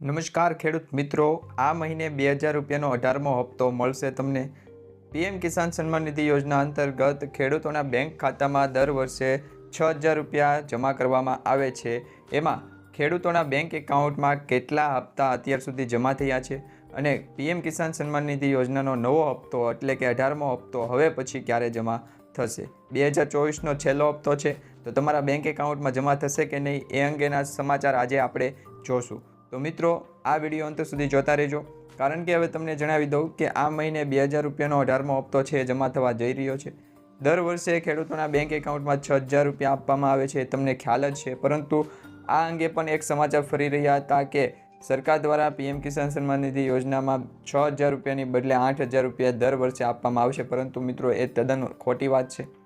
નમસ્કાર ખેડૂત મિત્રો, આ મહિને બે હજાર રૂપિયાનો અઢારમો હપ્તો મળશે તમને. પીએમ કિસાન સન્માન નિધિ યોજના અંતર્ગત ખેડૂતોના બેંક ખાતામાં દર વર્ષે છ હજાર રૂપિયા જમા કરવામાં આવે છે. એમાં ખેડૂતોના બેંક એકાઉન્ટમાં કેટલા હપ્તા અત્યાર સુધી જમા થયા છે અને પીએમ કિસાન સન્માન નિધિ યોજનાનો નવો હપ્તો એટલે કે અઢારમો હપ્તો હવે પછી ક્યારે જમા થશે? બે હજાર ચોવીસનો છેલ્લો હપ્તો છે, તો તમારા બેંક એકાઉન્ટમાં જમા થશે કે નહીં એ અંગેના સમાચાર આજે આપણે જોશું. તો મિત્રો, આ વીડિયો અંત સુધી જોતા રહેજો. કારણ કે હવે તમને જણાવી દઉં કે આ મહિને બે હજાર રૂપિયાનો અઢારમો હપ્તો છે જમા થવા જઈ રહ્યો છે. દર વર્ષે ખેડૂતોના બેંક એકાઉન્ટમાં છ હજાર રૂપિયા આપવામાં આવે છે તમને ખ્યાલ જ છે. પરંતુ આ અંગે પણ એક સમાચાર ફરી રહ્યા હતા કે સરકાર દ્વારા પીએમ કિસાન સન્માન નિધિ યોજનામાં છ હજાર રૂપિયાની બદલે આઠ હજાર રૂપિયા દર વર્ષે આપવામાં આવશે. પરંતુ મિત્રો, એ તદ્દન ખોટી વાત છે.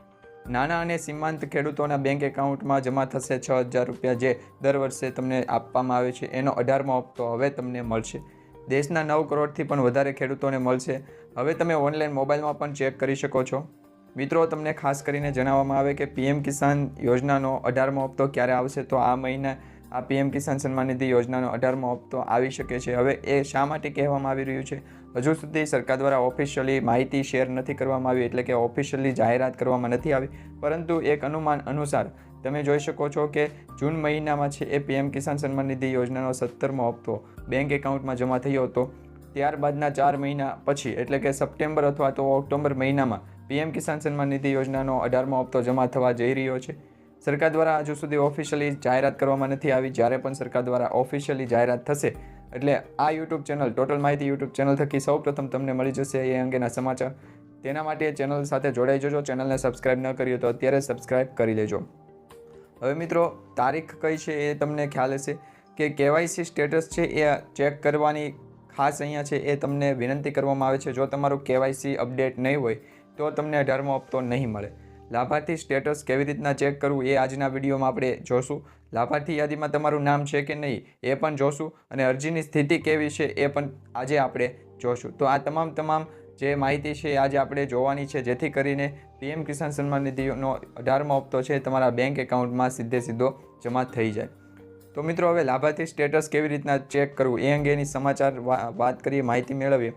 નાના અને સીમાંત ખેડૂતોના બેંક એકાઉન્ટમાં જમા થશે છ હજાર રૂપિયા જે દર વર્ષે તમને આપવામાં આવે છે. એનો અઢારમો હપ્તો હવે તમને મળશે. દેશના નવ કરોડથી પણ વધારે ખેડૂતોને મળશે. હવે તમે ઓનલાઈન મોબાઈલમાં પણ ચેક કરી શકો છો. મિત્રો, તમને ખાસ કરીને જણાવવામાં આવે કે પીએમ કિસાન યોજનાનો અઢારમો હપ્તો ક્યારે આવશે? તો આ મહિને આ પીએમ કિસાન સન્માન નિધિ યોજનાનો અઢારમો હપ્તો આવી શકે છે. હવે એ શા માટે કહેવામાં આવી રહ્યું છે? હજુ સુધી સરકાર દ્વારા ઓફિશિયલી માહિતી શેર નથી કરવામાં આવી, એટલે કે ઓફિશિયલી જાહેરાત કરવામાં નથી આવી. પરંતુ એક અનુમાન અનુસાર તમે જોઈ શકો છો કે જૂન મહિનામાં છે એ પીએમ કિસાન સન્માન નિધિ યોજનાનો સત્તરમો હપ્તો બેંક એકાઉન્ટમાં જમા થયો હતો. ત્યારબાદના ચાર મહિના પછી, એટલે કે સપ્ટેમ્બર અથવા તો ઓક્ટોબર મહિનામાં પીએમ કિસાન સન્માન નિધિ યોજનાનો અઢારમો હપ્તો જમા થવા જઈ રહ્યો છે. સરકાર દ્વારા હજુ સુધી ઓફિશિયલી જાહેરાત કરવામાં નથી આવી. જ્યારે પણ સરકાર દ્વારા ઓફિશિયલી જાહેરાત થશે એટલે આ યુટ્યુબ ચેનલ ટોટલ માહિતી યુટ્યુબ ચેનલ થકી સૌપ્રથમ તમને મળી જશે એ અંગેના સમાચાર. તેના માટે ચેનલ સાથે જોડાઈ જજો ચેનલને સબસ્ક્રાઇબ ન કરી તો અત્યારે સબસ્ક્રાઇબ કરી લેજો. હવે મિત્રો, તારીખ કઈ છે એ તમને ખ્યાલ હશે કે કેવાયસી સ્ટેટસ છે એ ચેક કરવાની ખાસ અહીંયા છે એ તમને વિનંતી કરવામાં આવે છે. જો તમારું કેવાયસી અપડેટ નહીં હોય તો તમને અઢારમો હપ્તો નહીં મળે. લાભાર્થી સ્ટેટસ કેવી રીતના ચેક કરવું એ આજના વિડીયોમાં આપણે જોશું. લાભાર્થી યાદીમાં તમારું નામ છે કે નહીં એ પણ જોશું અને અરજીની સ્થિતિ કેવી છે એ પણ આજે આપણે જોશું. તો આ તમામ તમામ જે માહિતી છે આજે આપણે જોવાની છે, જેથી કરીને પીએમ કિસાન સન્માન નિધિનો અઢારમો હપ્તો છે તમારા બેંક એકાઉન્ટમાં સીધે સીધો જમા થઈ જાય. તો મિત્રો, હવે લાભાર્થી સ્ટેટસ કેવી રીતના ચેક કરવું એ અંગેની સમાચાર વાત કરીએ, માહિતી મેળવીએ.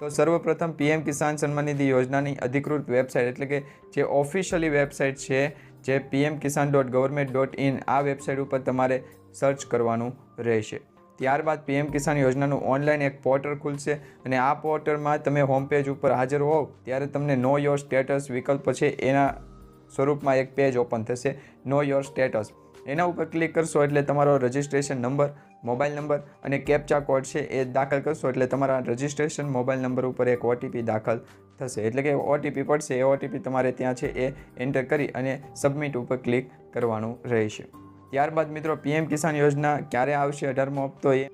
તો સર્વપ્રથમ પીએમ કિસાન સન્માન નિધિ યોજનાની અધિકૃત વેબસાઇટ એટલે કે જે ઓફિશિયલી વેબસાઇટ છે જે PM Kisan dot government dot in આ વેબસાઇટ ઉપર તમારે સર્ચ કરવાનું રહેશે. ત્યારબાદ પીએમ કિસાન યોજનાનું ઓનલાઈન એક પોર્ટલ ખુલશે અને આ પોર્ટલમાં તમે હોમ પેજ ઉપર હાજર હોવ ત્યારે તમને નો યોર સ્ટેટસ વિકલ્પ છે એના સ્વરૂપમાં એક પેજ ઓપન થશે. નો યોર સ્ટેટસ એના ઉપર ક્લિક કરશો એટલે તમારો રજિસ્ટ્રેશન નંબર મોબાઈલ નંબર અને કેપ્ચા કોડ છે એ દાખલ કરશો એટલે તમારા રજિસ્ટ્રેશન મોબાઈલ નંબર ઉપર એક ઓટીપી દાખલ થશે. એટલે કે ઓટીપી પડશે, એ ઓટીપી તમારે ત્યાં છે એ એન્ટર કરી અને સબમિટ ઉપર ક્લિક કરવાનું રહેશે. ત્યારબાદ મિત્રો પીએમ કિસાન યોજના ક્યારે આવશે અઢારમો હપ્તો એ?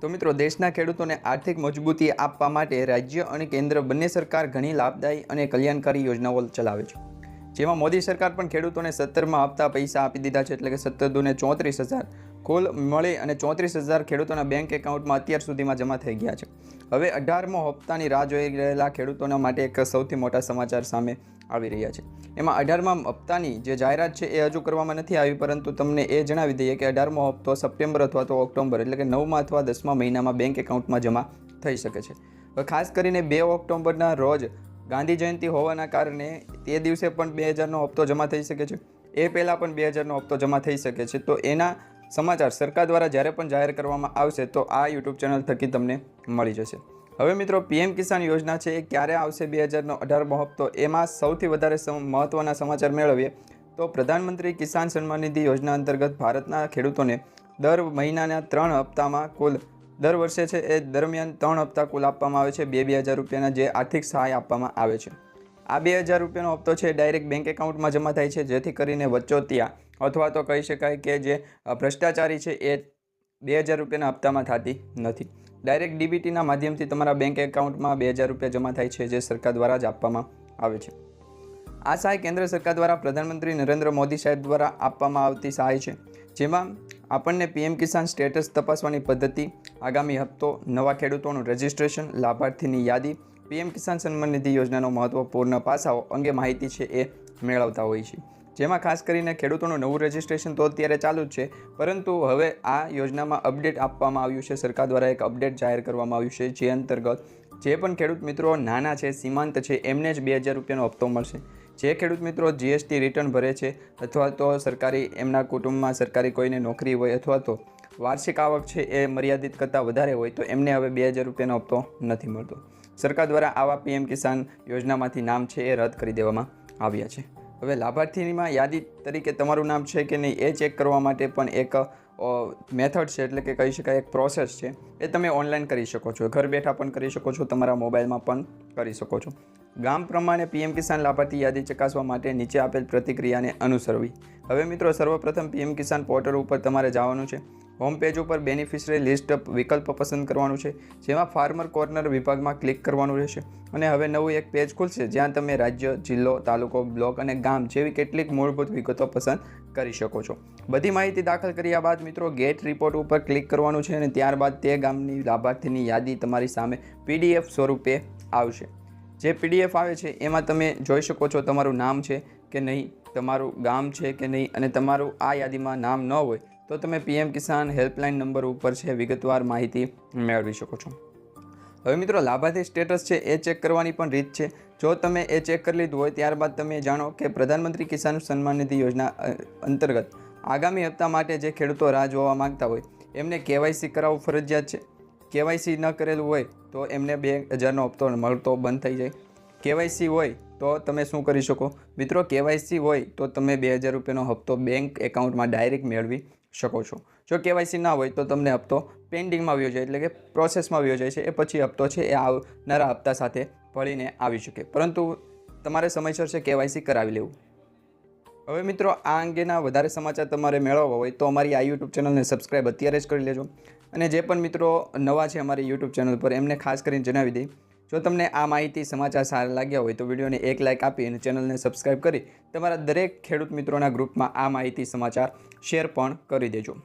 તો મિત્રો, દેશના ખેડૂતોને આર્થિક મજબૂતી આપવા માટે રાજ્ય અને કેન્દ્ર બંને સરકાર ઘણી લાભદાયી અને કલ્યાણકારી યોજનાઓ ચલાવે છે. જેમાં મોદી સરકાર પણ ખેડૂતોને સત્તરમાં આપતા પૈસા આપી દીધા છે, એટલે કે સત્તર દુને ચોત્રીસ હજાર કુલ મળી અને ચોત્રીસ હજાર ખેડૂતોના બેંક એકાઉન્ટમાં અત્યાર સુધીમાં જમા થઈ ગયા છે. હવે અઢારમો હપ્તાની રાહ જોઈ રહેલા ખેડૂતોના માટે એક સૌથી મોટા સમાચાર સામે આવી રહ્યા છે. એમાં અઢારમા હપ્તાની જે જાહેરાત છે, એ હજુ કરવામાં નથી આવી, પરંતુ તમને એ જણાવી દઈએ કે અઢારમો હપ્તો સપ્ટેમ્બર અથવા તો ઓક્ટોબર એટલે કે નવમાં અથવા દસમા મહિનામાં બેંક એકાઉન્ટમાં જમા થઈ શકે છે. ખાસ કરીને બે ઓક્ટોબરના રોજ ગાંધી જયંતિ હોવાના કારણે તે દિવસે પણ બે હજારનો હપ્તો જમા થઈ શકે છે. એ પહેલાં પણ બે હજારનો હપ્તો જમા થઈ શકે છે. તો એના સમાચાર સરકાર દ્વારા જ્યારે પણ જાહેર કરવામાં આવશે તો આ યુટ્યુબ ચેનલ થકી તમને મળી જશે. હવે મિત્રો, પીએમ કિસાન યોજના છે એ ક્યારે આવશે બે હજારનો અઢારમો હપ્તો? એમાં સૌથી વધારે મહત્ત્વના સમાચાર મેળવીએ તો પ્રધાનમંત્રી કિસાન સન્માન નિધિ યોજના અંતર્ગત ભારતના ખેડૂતોને દર મહિનાના ત્રણ હપ્તામાં કુલ દર વર્ષે છે એ દરમિયાન ત્રણ હપ્તા કુલ આપવામાં આવે છે. બે બે હજાર રૂપિયાના જે આર્થિક સહાય આપવામાં આવે છે. આ બે હજાર રૂપિયાનો હપ્તો છે ડાયરેક્ટ બેંક એકાઉન્ટમાં જમા થાય છે, જેથી કરીને વચોતિયા અથવા તો કહી શકાય કે જે ભ્રષ્ટાચારી છે એ બે હજાર રૂપિયાના હપ્તામાં થતી નથી. ડાયરેક્ટ ડીબીટીના માધ્યમથી તમારા બેંક એકાઉન્ટમાં બે હજાર રૂપિયા જમા થાય છે, જે સરકાર દ્વારા જ આપવામાં આવે છે. આ સહાય કેન્દ્ર સરકાર દ્વારા પ્રધાનમંત્રી નરેન્દ્ર મોદી સાહેબ દ્વારા આપવામાં આવતી સહાય છે, જેમાં આપણને પીએમ કિસાન સ્ટેટસ તપાસવાની પદ્ધતિ, આગામી હપ્તો, નવા ખેડૂતોનું રજિસ્ટ્રેશન, લાભાર્થીની યાદી પીએમ કિસાન સન્માન નિધિ યોજનાનો મહત્વપૂર્ણ પાસાઓ અંગે માહિતી છે એ મેળવતા હોય છે. જેમાં ખાસ કરીને ખેડૂતોનું નવું રજિસ્ટ્રેશન તો અત્યારે ચાલુ જ છે, પરંતુ હવે આ યોજનામાં અપડેટ આપવામાં આવ્યું છે. સરકાર દ્વારા એક અપડેટ જાહેર કરવામાં આવ્યું છે, જે અંતર્ગત જે પણ ખેડૂત મિત્રો નાના છે, સીમાંત છે, એમને જ બે હજાર રૂપિયાનો હપ્તો મળશે. જે ખેડૂત મિત્રો જીએસટી રિટર્ન ભરે છે, અથવા તો સરકારી એમના કુટુંબમાં સરકારી કોઈને નોકરી હોય અથવા તો વાર્ષિક આવક છે એ મર્યાદિત કરતાં વધારે હોય, તો એમને હવે બે હજાર રૂપિયાનો હપ્તો નથી મળતો. સરકાર દ્વારા આવા પીએમ કિસાન યોજનામાંથી નામ છે એ રદ કરી દેવામાં આવ્યા છે. હવે લાભાર્થીમાં યાદી તરીકે તમારું નામ છે કે નહીં એ ચેક કરવા માટે પણ એક મેથડ છે એટલે કે કહી શકાય એક પ્રોસેસ છે એ તમે ઓનલાઈન કરી શકો છો. ઘર બેઠા પણ કરી શકો છો, તમારા મોબાઈલમાં પણ કરી શકો છો. ગામ પ્રમાણે પીએમ કિસાન લાભાર્થી યાદી ચકાસવા માટે નીચે આપેલ પ્રતિક્રિયાને અનુસરવી. હવે મિત્રો, સર્વપ્રથમ પીએમ કિસાન પોર્ટલ ઉપર તમારે જવાનું છે. હોમ પેજ ઉપર બેનિફિશરી લિસ્ટ વિકલ્પ પસંદ કરવાનું છે, જેમાં ફાર્મર કોર્નર વિભાગમાં ક્લિક કરવાનું રહેશે. અને હવે નવું એક પેજ ખુલશે, જ્યાં તમે રાજ્ય, જિલ્લો, તાલુકો, બ્લોક અને ગામ જેવી કેટલીક મૂળભૂત વિગતો પસંદ કરી શકો છો. બધી માહિતી દાખલ કર્યા બાદ મિત્રો ગેટ રિપોર્ટ ઉપર ક્લિક કરવાનું છે અને ત્યારબાદ તે ગામની લાભાર્થીની યાદી તમારી સામે પીડીએફ સ્વરૂપે આવશે. જે પીડીએફ આવે છે, એમાં તમે જોઈ શકો છો તમારું નામ છે કે નહીં, તમારું ગામ છે કે નહીં અને તમારું આ યાદીમાં નામ ન હોય તો તમે પીએમ કિસાન હેલ્પલાઇન નંબર ઉપર છે વિગતવાર માહિતી મેળવી શકો છો. હવે મિત્રો, લાભાર્થી સ્ટેટસ છે એ ચેક કરવાની પણ રીત છે. જો તમે એ ચેક કરી લીધું હોય, ત્યારબાદ તમે જાણો કે પ્રધાનમંત્રી કિસાન સન્માન નિધિ યોજના અંતર્ગત આગામી હપ્તા માટે જે ખેડૂતો રાહ જોવા માંગતા હોય, એમને કેવાયસી કરાવવું ફરજિયાત છે. કેવાયસી ન કરેલું હોય, તો એમને બે હજારનો હપ્તો મળતો બંધ થઈ જાય. કેવાયસી હોય, તો તમે શું કરી શકો? મિત્રો, કેવાયસી હોય, તો તમે બે હજાર રૂપિયાનો હપ્તો બેંક એકાઉન્ટમાં ડાયરેક્ટ મેળવી શકો છો. જો કેવાયસી ના હોય તો તમને હપ્તો પેન્ડિંગમાં આવ્યો જાય એટલે કે પ્રોસેસમાં આવ્યો જાય છે, એ પછી હપ્તો છે, એ આવનારા હપ્તા સાથે ભળીને આવી શકે. પરંતુ તમારે સમયસર છે કેવાયસી કરાવી લેવું. હવે મિત્રો, આ અંગેના વધારે સમાચાર તમારે મેળવવા હોય તો અમારી આ યુટ્યુબ ચેનલને સબસ્ક્રાઈબ અત્યારે જ કરી લેજો. અને જે પણ મિત્રો નવા છે અમારી યુટ્યુબ ચેનલ પર, એમને ખાસ કરીને જણાવી દઈ જો તમને આ માહિતી સમાચાર સારા લાગ્યા હોય તો વિડીયોને એક લાઇક આપી અને ચેનલને સબસ્ક્રાઈબ કરી તમારા દરેક ખેડૂત મિત્રોના ગ્રુપમાં આ માહિતી સમાચાર શેર પણ કરી દેજો.